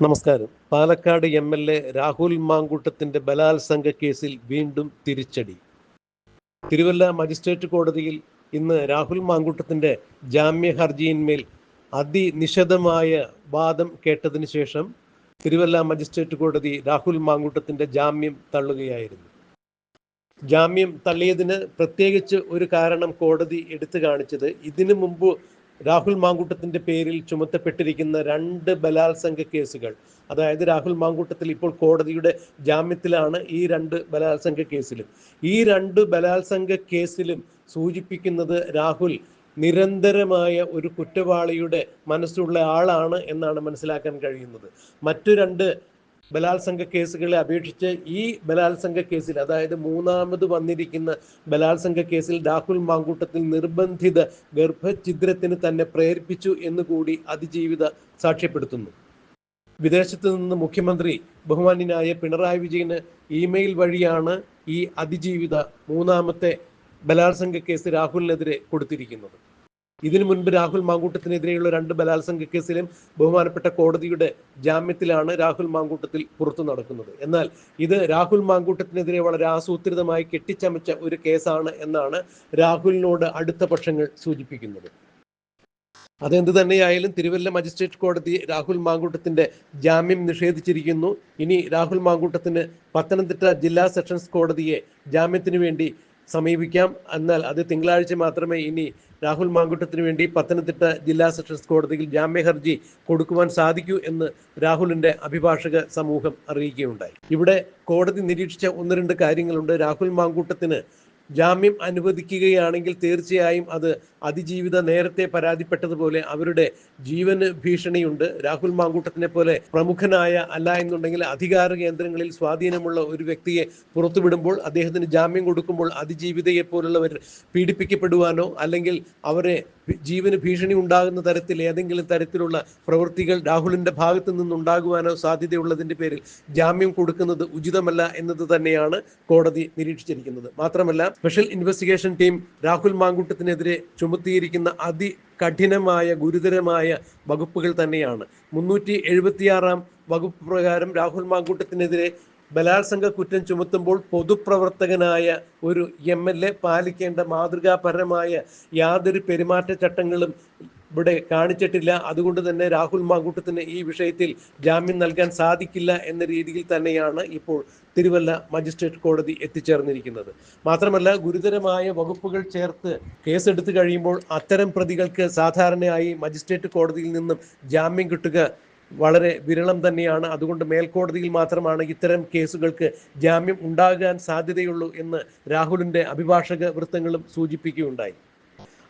നമസ്കാരം. Palakkad M L A Rahul മാങ്കൂട്ടത്തിന്റെ ബലാത്സംഗ കേസിൽ വീണ്ടും തിരിച്ചടി. തിരുവല്ല മജിസ്ട്രേറ്റ് കോടതിയിൽ ഇന്ന് രാഹുൽ മാങ്കൂട്ടത്തിന്റെ ജാമ്യ ഹർജിയിന്മേൽ അതിനിഷേധമായ വാദം കേട്ടതിന് ശേഷം തിരുവല്ല മജിസ്ട്രേറ്റ് കോടതി രാഹുൽ മാങ്കൂട്ടത്തിന്റെ ജാമ്യം തള്ളുകയായിരുന്നു. ജാമ്യം തള്ളിയതിന് പ്രത്യേകിച്ച് ഒരു കാരണം കോടതി എടുത്തു കാണിച്ചത് ഇതിനു മുമ്പ് രാഹുൽ മാങ്കൂട്ടത്തിന്റെ പേരിൽ ചുമത്തപ്പെട്ടിരിക്കുന്ന രണ്ട് ബലാത്സംഗ കേസുകൾ. അതായത് രാഹുൽ മാങ്കൂട്ടത്തിൽ ഇപ്പോൾ കോടതിയുടെ ജാമ്യത്തിലാണ് ഈ രണ്ട് ബലാത്സംഗ കേസിലും. ഈ രണ്ട് ബലാത്സംഗ കേസിലും സൂചിപ്പിക്കുന്നത് രാഹുൽ നിരന്തരമായ ഒരു കുറ്റവാളിയുടെ മനസ്സുള്ള ആളാണ് എന്നാണ് മനസ്സിലാക്കാൻ കഴിയുന്നത്. മറ്റു രണ്ട് ബലാത്സംഗ കേസുകളെ അപേക്ഷിച്ച് ഈ ബലാത്സംഗ കേസിൽ അതായത് മൂന്നാമത് വന്നിരിക്കുന്ന ബലാത്സംഗ കേസിൽ രാഹുൽ മാങ്കൂട്ടത്തിൽ നിർബന്ധിത ഗർഭഛിദ്രത്തിന് തന്നെ പ്രേരിപ്പിച്ചു എന്നുകൂടി അതിജീവിത സാക്ഷ്യപ്പെടുത്തുന്നു. വിദേശത്ത് നിന്ന് മുഖ്യമന്ത്രി ബഹുമാന്യനായ പിണറായി വിജയന് ഇമെയിൽ വഴിയാണ് ഈ അതിജീവിത മൂന്നാമത്തെ ബലാത്സംഗ കേസ് രാഹുലിനെതിരെ കൊടുത്തിരിക്കുന്നത്. ഇതിനു മുൻപ് രാഹുൽ മാങ്കൂട്ടത്തിനെതിരെയുള്ള രണ്ട് ബലാത്സംഗ കേസിലും ബഹുമാനപ്പെട്ട കോടതിയുടെ ജാമ്യത്തിലാണ് രാഹുൽ മാങ്കൂട്ടത്തിൽ പുറത്തു നടക്കുന്നത്. എന്നാൽ ഇത് രാഹുൽ മാങ്കൂട്ടത്തിനെതിരെ വളരെ ആസൂത്രിതമായി കെട്ടിച്ചമച്ച ഒരു കേസാണ് എന്നാണ് രാഹുലിനോട് അടുത്ത പക്ഷങ്ങൾ സൂചിപ്പിക്കുന്നത്. അതെന്ത് തന്നെയായാലും തിരുവല്ല മജിസ്ട്രേറ്റ് കോടതി രാഹുൽ മാങ്കൂട്ടത്തിന്റെ ജാമ്യം നിഷേധിച്ചിരിക്കുന്നു. ഇനി രാഹുൽ മാങ്കൂട്ടത്തിന് പത്തനംതിട്ട ജില്ലാ സെഷൻസ് കോടതിയെ ജാമ്യത്തിനു വേണ്ടി സമീപിക്കാം. എന്നാൽ അത് തിങ്കളാഴ്ച മാത്രമേ ഇനി രാഹുൽ മാങ്കുട്ടത്തിന് വേണ്ടി പത്തനംതിട്ട ജില്ലാ സെഷൻസ് കോടതിയിൽ ജാമ്യ ഹർജി കൊടുക്കുവാൻ സാധിക്കൂ എന്ന് രാഹുലിന്റെ അഭിഭാഷക സമൂഹം അറിയിക്കുകയുണ്ടായി. ഇവിടെ കോടതി നിരീക്ഷിച്ച ഒന്ന് രണ്ട് കാര്യങ്ങളുണ്ട്. രാഹുൽ മാങ്കൂട്ടത്തിന് ജാമ്യം അനുവദിക്കുകയാണെങ്കിൽ തീർച്ചയായും അത് അതിജീവിത നേരത്തെ പരാതിപ്പെട്ടതുപോലെ അവരുടെ ജീവന് ഭീഷണിയുണ്ട്. രാഹുൽ മാങ്കൂട്ടത്തിനെ പോലെ പ്രമുഖനായ അല്ല എന്നുണ്ടെങ്കിൽ അധികാര കേന്ദ്രങ്ങളിൽ സ്വാധീനമുള്ള ഒരു വ്യക്തിയെ പുറത്തുവിടുമ്പോൾ അദ്ദേഹത്തിന് ജാമ്യം കൊടുക്കുമ്പോൾ അതിജീവിതയെ പോലുള്ളവർ പീഡിപ്പിക്കപ്പെടുവാനോ അല്ലെങ്കിൽ അവരെ ജീവന് ഭീഷണി ഉണ്ടാകുന്ന തരത്തിൽ ഏതെങ്കിലും തരത്തിലുള്ള പ്രവൃത്തികൾ രാഹുലിന്റെ ഭാഗത്തു നിന്നുണ്ടാകുവാനോ സാധ്യതയുള്ളതിന്റെ പേരിൽ ജാമ്യം കൊടുക്കുന്നത് ഉചിതമല്ല എന്നത് തന്നെയാണ് കോടതി നിരീക്ഷിച്ചിരിക്കുന്നത്. മാത്രമല്ല സ്പെഷ്യൽ ഇൻവെസ്റ്റിഗേഷൻ ടീം രാഹുൽ മാങ്കൂട്ടത്തിനെതിരെ ചുമത്തിയിരിക്കുന്ന അതി കഠിനമായ ഗുരുതരമായ വകുപ്പുകൾ തന്നെയാണ്. മുന്നൂറ്റി എഴുപത്തിയാറാം വകുപ്പ് പ്രകാരം രാഹുൽ മാങ്കൂട്ടത്തിനെതിരെ ബലാത്സംഗ കുറ്റം ചുമത്തുമ്പോൾ പൊതുപ്രവർത്തകനായ ഒരു എം എൽ എ പാലിക്കേണ്ട മാതൃകാപരമായ യാതൊരു പെരുമാറ്റച്ചട്ടങ്ങളും ഇവിടെ കാണിച്ചിട്ടില്ല. അതുകൊണ്ട് തന്നെ രാഹുൽ മാങ്കൂട്ടത്തിന് ഈ വിഷയത്തിൽ ജാമ്യം നൽകാൻ സാധിക്കില്ല എന്ന രീതിയിൽ തന്നെയാണ് ഇപ്പോൾ തിരുവല്ല മജിസ്ട്രേറ്റ് കോടതി എത്തിച്ചേർന്നിരിക്കുന്നത്. മാത്രമല്ല ഗുരുതരമായ വകുപ്പുകൾ ചേർത്ത് കേസെടുത്തു കഴിയുമ്പോൾ അത്തരം പ്രതികൾക്ക് സാധാരണയായി മജിസ്ട്രേറ്റ് കോടതിയിൽ നിന്നും ജാമ്യം കിട്ടുക വളരെ വിരളം തന്നെയാണ്. അതുകൊണ്ട് മേൽക്കോടതിയിൽ മാത്രമാണ് ഇത്തരം കേസുകൾക്ക് ജാമ്യം ഉണ്ടാകാൻ സാധ്യതയുള്ളൂ എന്ന് രാഹുലിന്റെ അഭിഭാഷക വൃത്തങ്ങളും സൂചിപ്പിക്കുകയുണ്ടായി.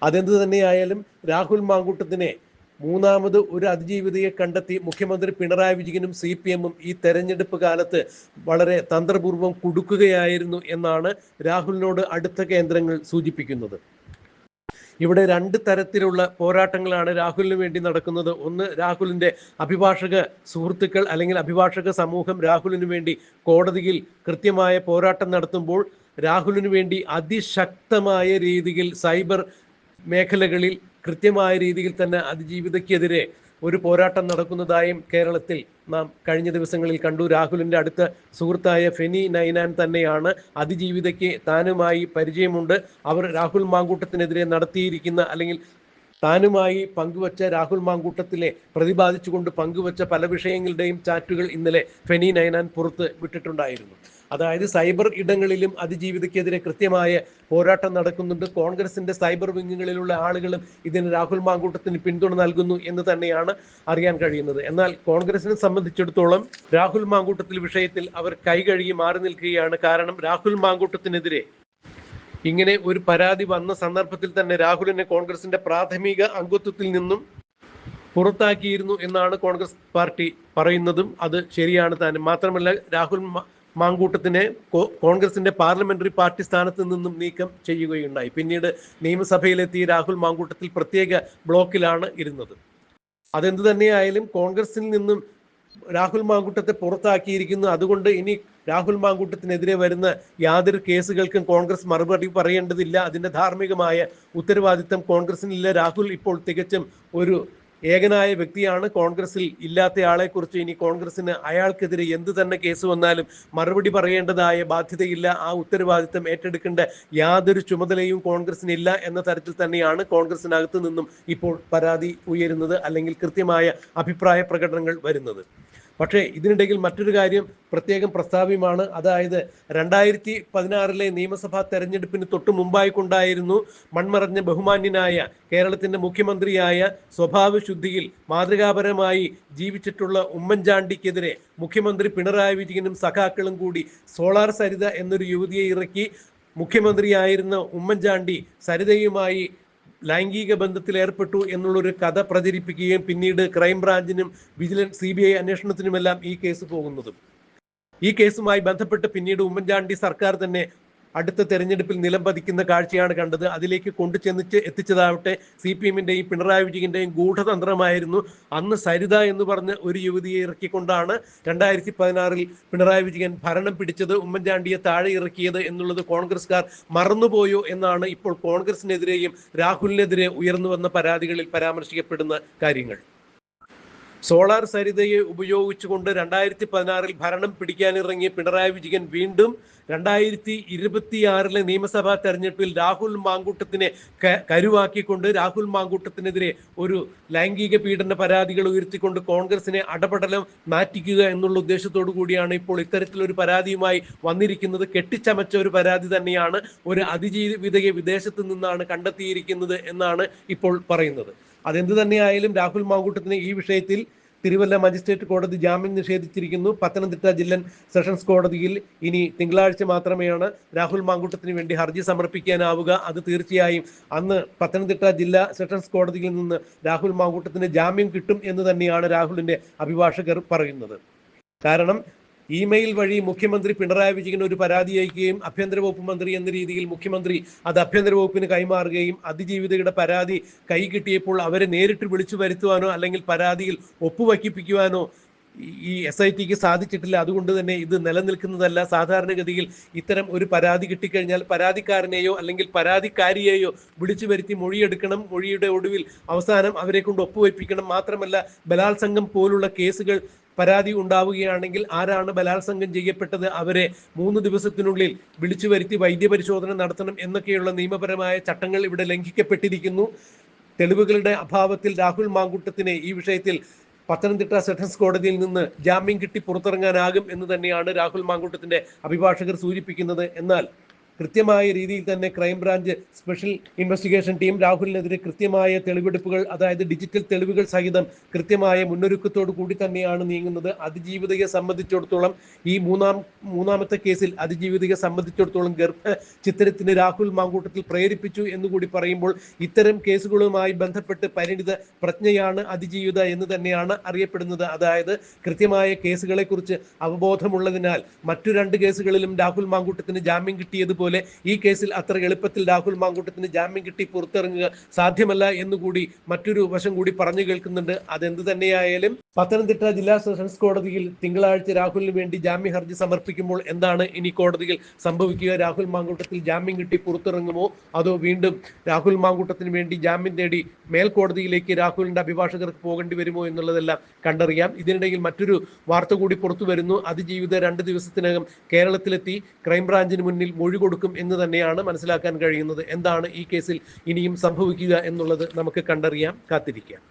അതെന്ത് തന്നെയായാലും രാഹുൽ മാങ്കൂട്ടത്തിനെ മൂന്നാമത് ഒരു അതിജീവിതയെ കണ്ടെത്തി മുഖ്യമന്ത്രി പിണറായി വിജയനും സി പി എമ്മും ഈ തെരഞ്ഞെടുപ്പ് കാലത്ത് വളരെ തന്ത്രപൂർവം കുടുക്കുകയായിരുന്നു എന്നാണ് രാഹുലിനോട് അടുത്ത കേന്ദ്രങ്ങൾ സൂചിപ്പിക്കുന്നത്. ഇവിടെ രണ്ട് തരത്തിലുള്ള പോരാട്ടങ്ങളാണ് രാഹുലിന് വേണ്ടി നടക്കുന്നത്. ഒന്ന് രാഹുലിന്റെ അഭിഭാഷക സുഹൃത്തുക്കൾ അല്ലെങ്കിൽ അഭിഭാഷക സമൂഹം രാഹുലിന് വേണ്ടി കോടതിയിൽ കൃത്യമായ പോരാട്ടം നടത്തുമ്പോൾ രാഹുലിന് വേണ്ടി അതിശക്തമായ രീതിയിൽ സൈബർ മേഖലകളിൽ കൃത്യമായ രീതിയിൽ തന്നെ അതിജീവിതയ്ക്കെതിരെ ഒരു പോരാട്ടം നടക്കുന്നതായും കേരളത്തിൽ നാം കഴിഞ്ഞ ദിവസങ്ങളിൽ കണ്ടു. രാഹുലിന്റെ അടുത്ത സുഹൃത്തായ ഫെനി നൈനാൻ തന്നെയാണ് അതിജീവിതയ്ക്ക് താനുമായി പരിചയമുണ്ട്. അവർ രാഹുൽ മാങ്കൂട്ടത്തിനെതിരെ നടത്തിയിരിക്കുന്ന അല്ലെങ്കിൽ താനുമായി പങ്കുവച്ച രാഹുൽ മാങ്കൂട്ടത്തിലെ പ്രതിപാദിച്ചുകൊണ്ട് പങ്കുവച്ച പല വിഷയങ്ങളുടെയും ചാറ്റുകൾ ഇന്നലെ ഫെനി നൈനാൻ പുറത്ത് വിട്ടിട്ടുണ്ടായിരുന്നു. അതായത് സൈബർ ഇടങ്ങളിലും അതിജീവിതയ്ക്കെതിരെ കൃത്യമായ പോരാട്ടം നടക്കുന്നുണ്ട്. കോൺഗ്രസിന്റെ സൈബർ വിങ്ങുകളിലുള്ള ആളുകളും ഇതിന് രാഹുൽ മാങ്കൂട്ടത്തിന് പിന്തുണ നൽകുന്നു എന്ന് തന്നെയാണ് അറിയാൻ കഴിയുന്നത്. എന്നാൽ കോൺഗ്രസിനെ സംബന്ധിച്ചിടത്തോളം രാഹുൽ മാങ്കൂട്ടത്തിൽ വിഷയത്തിൽ അവർ കൈകഴുകി മാറി നിൽക്കുകയാണ് കാരണം രാഹുൽ മാങ്കൂട്ടത്തിനെതിരെ ഇങ്ങനെ ഒരു പരാതി വന്ന സന്ദർഭത്തിൽ തന്നെ രാഹുലിനെ കോൺഗ്രസിന്റെ പ്രാഥമിക അംഗത്വത്തിൽ നിന്നും പുറത്താക്കിയിരുന്നു എന്നാണ് കോൺഗ്രസ് പാർട്ടി പറയുന്നതും അത് ശരിയാണ് താനും മാത്രമല്ല രാഹുൽ മാങ്കൂട്ടത്തിനെ കോൺഗ്രസിന്റെ പാർലമെന്ററി പാർട്ടി സ്ഥാനത്ത് നിന്നും നീക്കം ചെയ്യുകയുണ്ടായി. പിന്നീട് നിയമസഭയിലെത്തി രാഹുൽ മാങ്കൂട്ടത്തിൽ പ്രത്യേക ബ്ലോക്കിലാണ് ഇരുന്നത്. അതെന്തു തന്നെയായാലും കോൺഗ്രസിൽ നിന്നും രാഹുൽ മാങ്കൂട്ടത്തെ പുറത്താക്കിയിരിക്കുന്നു. അതുകൊണ്ട് ഇനി രാഹുൽ മാങ്കൂട്ടത്തിനെതിരെ വരുന്ന യാതൊരു കേസുകൾക്കും കോൺഗ്രസ് മറുപടി പറയേണ്ടതില്ല. അതിന്റെ ധാർമ്മികമായ ഉത്തരവാദിത്തം കോൺഗ്രസിനില്ല. രാഹുൽ ഇപ്പോൾ തികച്ചും ഒരു ഏകനായ വ്യക്തിയാണ് കോൺഗ്രസിൽ ഇല്ലാത്ത ആളെക്കുറിച്ച് ഇനി കോൺഗ്രസിന് അയാൾക്കെതിരെ എന്ത് തന്നെ കേസ് വന്നാലും മറുപടി പറയേണ്ടതായ ബാധ്യതയില്ല. ആ ഉത്തരവാദിത്തം ഏറ്റെടുക്കേണ്ട യാതൊരു ചുമതലയും കോൺഗ്രസിനില്ല എന്ന തരത്തിൽ തന്നെയാണ് കോൺഗ്രസിനകത്ത് നിന്നും ഇപ്പോൾ പരാതി ഉയരുന്നത് അല്ലെങ്കിൽ കൃത്യമായ അഭിപ്രായ പ്രകടനങ്ങൾ വരുന്നത്. പക്ഷേ ഇതിനിടയിൽ മറ്റൊരു കാര്യം പ്രത്യേകം പ്രസ്താവ്യമാണ്. അതായത് രണ്ടായിരത്തി പതിനാറിലെ നിയമസഭാ തെരഞ്ഞെടുപ്പിന് തൊട്ടു മുമ്പായിക്കൊണ്ടായിരുന്നു മൺമറഞ്ഞ ബഹുമാന്യനായ കേരളത്തിന്റെ മുഖ്യമന്ത്രിയായ സ്വഭാവ ശുദ്ധിയിൽ മാതൃകാപരമായി ജീവിച്ചിട്ടുള്ള ഉമ്മൻചാണ്ടിക്കെതിരെ മുഖ്യമന്ത്രി പിണറായി വിജയനും സഖാക്കളും കൂടി സോളാർ സരിത എന്നൊരു യുവതിയെ ഇറക്കി മുഖ്യമന്ത്രിയായിരുന്ന ഉമ്മൻചാണ്ടി സരിതയുമായി ലൈംഗിക ബന്ധത്തിൽ ഏർപ്പെട്ടു എന്നുള്ളൊരു കഥ പ്രചരിപ്പിക്കുകയും പിന്നീട് ക്രൈംബ്രാഞ്ചിനും വിജിലൻസ് സി ബി ഐ അന്വേഷണത്തിനുമെല്ലാം ഈ കേസ് പോകുന്നതും. ഈ കേസുമായി ബന്ധപ്പെട്ട് പിന്നീട് ഉമ്മൻചാണ്ടി സർക്കാർ തന്നെ അടുത്ത തെരഞ്ഞെടുപ്പിൽ നിലം പതിക്കുന്ന കാഴ്ചയാണ് കണ്ടത്. അതിലേക്ക് കൊണ്ടു ചെന്നിച്ച് എത്തിച്ചതാവട്ടെ സി പി എമ്മിന്റെയും പിണറായി വിജയന്റെയും ഗൂഢതന്ത്രമായിരുന്നു. അന്ന് സരിത എന്ന് പറഞ്ഞ ഒരു യുവതിയെ ഇറക്കിക്കൊണ്ടാണ് രണ്ടായിരത്തി പതിനാറിൽ പിണറായി വിജയൻ ഭരണം പിടിച്ചത് ഉമ്മൻചാണ്ടിയെ താഴെ ഇറക്കിയത് എന്നുള്ളത് കോൺഗ്രസ്കാർ മറന്നുപോയോ എന്നാണ് ഇപ്പോൾ കോൺഗ്രസിനെതിരെയും രാഹുലിനെതിരെ ഉയർന്നു വന്ന പരാതികളിൽ പരാമർശിക്കപ്പെടുന്ന കാര്യങ്ങൾ. സോളാർ സരിതയെ ഉപയോഗിച്ചുകൊണ്ട് രണ്ടായിരത്തി പതിനാറിൽ ഭരണം പിടിക്കാനിറങ്ങിയ പിണറായി വിജയൻ വീണ്ടും രണ്ടായിരത്തി ഇരുപത്തിയാറിലെ നിയമസഭാ തെരഞ്ഞെടുപ്പിൽ രാഹുൽ മാങ്കൂട്ടത്തിനെ കരുവാക്കിക്കൊണ്ട് രാഹുൽ മാങ്കൂട്ടത്തിനെതിരെ ഒരു ലൈംഗിക പീഡന പരാതികൾ ഉയർത്തിക്കൊണ്ട് കോൺഗ്രസിനെ അടപടലം മാറ്റിക്കുക എന്നുള്ള ഉദ്ദേശത്തോടു കൂടിയാണ് ഇപ്പോൾ ഇത്തരത്തിലൊരു പരാതിയുമായി വന്നിരിക്കുന്നത്. കെട്ടിച്ചമച്ച ഒരു പരാതി തന്നെയാണ്. ഒരു അതിജീവിതയെ വിദേശത്ത് നിന്നാണ് കണ്ടെത്തിയിരിക്കുന്നത് എന്നാണ് ഇപ്പോൾ പറയുന്നത്. അതെന്ത് തന്നെയായാലും രാഹുൽ മാങ്കൂട്ടത്തിന് ഈ വിഷയത്തിൽ തിരുവല്ല മജിസ്ട്രേറ്റ് കോടതി ജാമ്യം നിഷേധിച്ചിരിക്കുന്നു. പത്തനംതിട്ട ജില്ലൻ സെഷൻസ് കോടതിയിൽ ഇനി തിങ്കളാഴ്ച മാത്രമേയാണ് രാഹുൽ മാങ്കൂട്ടത്തിന് വേണ്ടി ഹർജി സമർപ്പിക്കാനാവുക. അത് തീർച്ചയായും അന്ന് പത്തനംതിട്ട ജില്ലാ സെഷൻസ് കോടതിയിൽ നിന്ന് രാഹുൽ മാങ്കൂട്ടത്തിന് ജാമ്യം കിട്ടും എന്ന് തന്നെയാണ് രാഹുലിന്റെ അഭിഭാഷകർ പറയുന്നത്. കാരണം ഇമെയിൽ വഴി മുഖ്യമന്ത്രി പിണറായി വിജയൻ ഒരു പരാതി അയക്കുകയും ആഭ്യന്തര വകുപ്പ് മന്ത്രി എന്ന രീതിയിൽ മുഖ്യമന്ത്രി അത് ആഭ്യന്തര വകുപ്പിന് കൈമാറുകയും അതിജീവിതയുടെ പരാതി കൈ കിട്ടിയപ്പോൾ അവരെ നേരിട്ട് വിളിച്ചു വരുത്തുവാനോ അല്ലെങ്കിൽ പരാതിയിൽ ഒപ്പുവയ്ക്കിപ്പിക്കുവാനോ ഈ- എസ് ഐ ടിക്ക് സാധിച്ചിട്ടില്ല. അതുകൊണ്ട് തന്നെ ഇത് നിലനിൽക്കുന്നതല്ല. സാധാരണഗതിയിൽ ഇത്തരം ഒരു പരാതി കിട്ടിക്കഴിഞ്ഞാൽ പരാതിക്കാരനെയോ അല്ലെങ്കിൽ പരാതിക്കാരിയെയോ വിളിച്ചു വരുത്തി മൊഴിയെടുക്കണം. മൊഴിയുടെ ഒടുവിൽ അവസാനം അവരെ കൊണ്ട് ഒപ്പുവയ്പ്പിക്കണം. മാത്രമല്ല ബലാത്സംഗം പോലുള്ള കേസുകൾ പരാതി ഉണ്ടാവുകയാണെങ്കിൽ ആരാണ് ബലാത്സംഗം ചെയ്യപ്പെട്ടത്? അവരെ മൂന്ന് ദിവസത്തിനുള്ളിൽ വിളിച്ചു വരുത്തി വൈദ്യപരിശോധന നടത്തണം എന്നൊക്കെയുള്ള നിയമപരമായ ചട്ടങ്ങൾ ഇവിടെ ലംഘിക്കപ്പെട്ടിരിക്കുന്നു. തെളിവുകളുടെ അഭാവത്തിൽ രാഹുൽ മാങ്കൂട്ടത്തിനെ ഈ വിഷയത്തിൽ പത്തനംതിട്ട സെഷൻസ് കോടതിയിൽ നിന്ന് ജാമ്യം കിട്ടി പുറത്തിറങ്ങാനാകും എന്ന് തന്നെയാണ് രാഹുൽ മാങ്കൂട്ടത്തിന്റെ അഭിഭാഷകർ സൂചിപ്പിക്കുന്നത്. എന്നാൽ കൃത്യമായ രീതിയിൽ തന്നെ crime branch special investigation team രാഹുലിനെതിരെ കൃത്യമായ തെളിവെടുപ്പുകൾ അതായത് ഡിജിറ്റൽ തെളിവുകൾ സഹിതം കൃത്യമായ മുന്നൊരുക്കത്തോടു കൂടി തന്നെയാണ് നീങ്ങുന്നത്. അതിജീവിതയെ സംബന്ധിച്ചിടത്തോളം ഈ മൂന്നാം മൂന്നാമത്തെ കേസിൽ അതിജീവിതയെ സംബന്ധിച്ചിടത്തോളം ഗർഭ ചിത്രത്തിന് രാഹുൽ മാങ്കൂട്ടത്തിൽ പ്രേരിപ്പിച്ചു എന്നുകൂടി പറയുമ്പോൾ ഇത്തരം കേസുകളുമായി ബന്ധപ്പെട്ട് പരിണിത പ്രജ്ഞയാണ് അതിജീവിത എന്ന് തന്നെയാണ് അറിയപ്പെടുന്നത്. അതായത് കൃത്യമായ കേസുകളെക്കുറിച്ച് അവബോധമുള്ളതിനാൽ മറ്റു രണ്ട് കേസുകളിലും രാഹുൽ മാങ്കൂട്ടത്തിന് ജാമ്യം കിട്ടിയതുപോലെ ഈ കേസിൽ അത്ര എളുപ്പത്തിൽ രാഹുൽ മാങ്കൂട്ടത്തിന് ജാമ്യം കിട്ടി പുറത്തിറങ്ങുക സാധ്യമല്ല എന്നുകൂടി മറ്റൊരു വശം കൂടി പറഞ്ഞു കേൾക്കുന്നുണ്ട്. അതെന്ത് തന്നെയായാലും പത്തനംതിട്ട ജില്ലാ സെഷൻസ് കോടതിയിൽ തിങ്കളാഴ്ച രാഹുലിന് വേണ്ടി ജാമ്യ ഹർജി സമർപ്പിക്കുമ്പോൾ എന്താണ് ഇനി കോടതിയിൽ സംഭവിക്കുക? രാഹുൽ മാങ്കൂട്ടത്തിൽ ജാമ്യം കിട്ടി പുറത്തിറങ്ങുമോ? അതോ വീണ്ടും രാഹുൽ മാങ്കൂട്ടത്തിന് വേണ്ടി ജാമ്യം തേടി മേൽക്കോടതിയിലേക്ക് രാഹുലിന്റെ അഭിഭാഷകർക്ക് പോകേണ്ടി വരുമോ എന്നുള്ളതെല്ലാം കണ്ടറിയാം. ഇതിനിടയിൽ മറ്റൊരു വാർത്ത കൂടി പുറത്തു വരുന്നു അതിജീവിത രണ്ട് ദിവസത്തിനകം കേരളത്തിലെത്തി. ക്രൈംബ്രാഞ്ചിന് മുന്നിൽ മൊഴി കൊടുക്കും എന്ന് തന്നെയാണ് മനസ്സിലാക്കാൻ കഴിയുന്നത്. എന്താണ് ഈ കേസിൽ ഇനിയും സംഭവിക്കുക എന്നുള്ളത് നമുക്ക് കണ്ടറിയാം കാത്തിരിക്കാം.